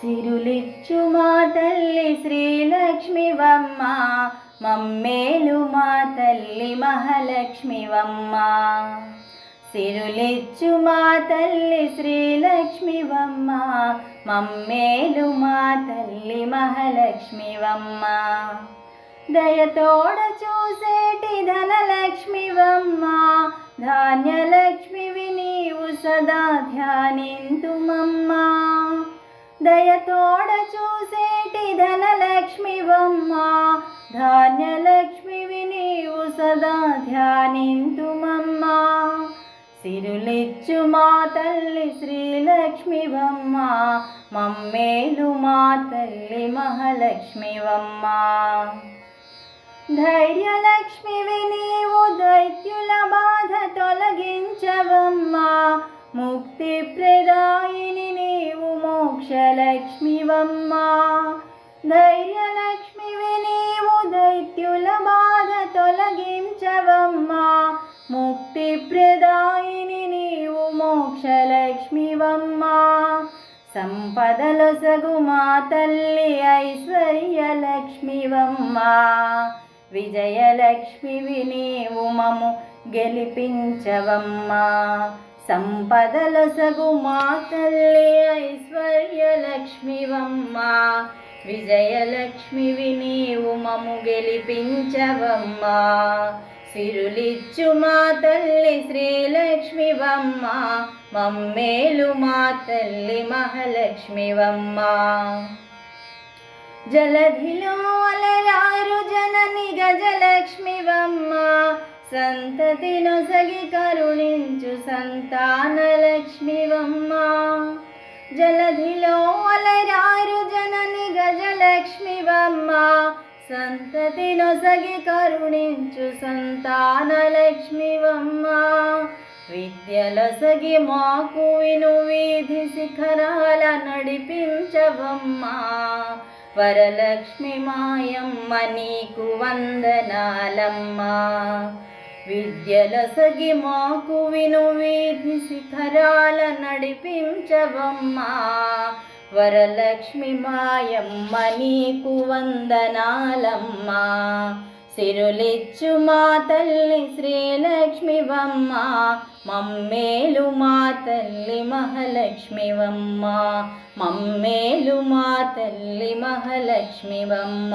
సిరులిచ్చు మా తల్లి శ్రీలక్ష్మివమ్మ మమ్మేలు మా తల్లి మహాలక్ష్మివమ్మ. సిరులిచ్చు మా తల్లి శ్రీలక్ష్మివమ్మ మమ్మేలు మా తల్లి మహాలక్ష్మివమ్మ. దయతోడ చూసేటి ధనలక్ష్మివమ్మ ధాన్యలక్ష్మివి నీవు సదా ధ్యానింతుమమ్మా. దయతోడ చూసేటి ధనలక్ష్మివమ్మ ధాన్యలక్ష్మివి నీవు సదా ధ్యానింతుమమ్మా. సిరులిచ్చు మా తల్లి శ్రీలక్ష్మివమ్మ మమ్మేలు మా తల్లి మహాలక్ష్మివమ్మ ధైర్యలక్ష్మివి నీవు దైత్యుల బాధ తొలగించవమ్మా ముక్తి ప్రదా ప్రదాయిని నీవు మోక్షలక్ష్మివమ్మా. సంపదల సగుమా తల్లి ఐశ్వర్యలక్ష్మివమ్మా. విజయలక్ష్మివి నీవు మము గెలిపించవమ్మా. సంపదల సగుమా తల్లి ఐశ్వర్యలక్ష్మివమ్మా. విజయలక్ష్మివి నీవు మము గెలిపించవమ్మా. సిరులిచ్చు మా తల్లి శ్రీలక్ష్మివమ్మ మమ్మేలు మా తల్లి మహాలక్ష్మివమ్మ. జలధిలో అలరారు జనని గజలక్ష్మివమ్మ సంతతి నొసగి కరుణించు సంతానలక్ష్మివమ్మ. జలధిలో అలరారు జనని గజలక్ష్మివమ్మ సంతతి నొసగి కరుణించు సంతానలక్ష్మివమ్మ. విద్యలసగి మాకు విను వీధి శిఖరాల నడిపించవమ్మా. వరలక్ష్మి మాయమ్మ నీకు వందనాలమ్మా. విద్యలసగి మాకు విను వీధి శిఖరాల నడిపించవమ్మా. వరలక్ష్మి మాయమ్మ నీకు వందనాలమ్మా. సిరులిచ్చు మా తల్లి శ్రీలక్ష్మివమ్మ మమ్మేలు మా తల్లి మహాలక్ష్మివమ్మ. మమ్మేలు మా తల్లి మహాలక్ష్మివమ్మ.